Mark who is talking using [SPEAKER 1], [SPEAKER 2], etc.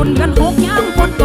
[SPEAKER 1] คนกันหกยามคนต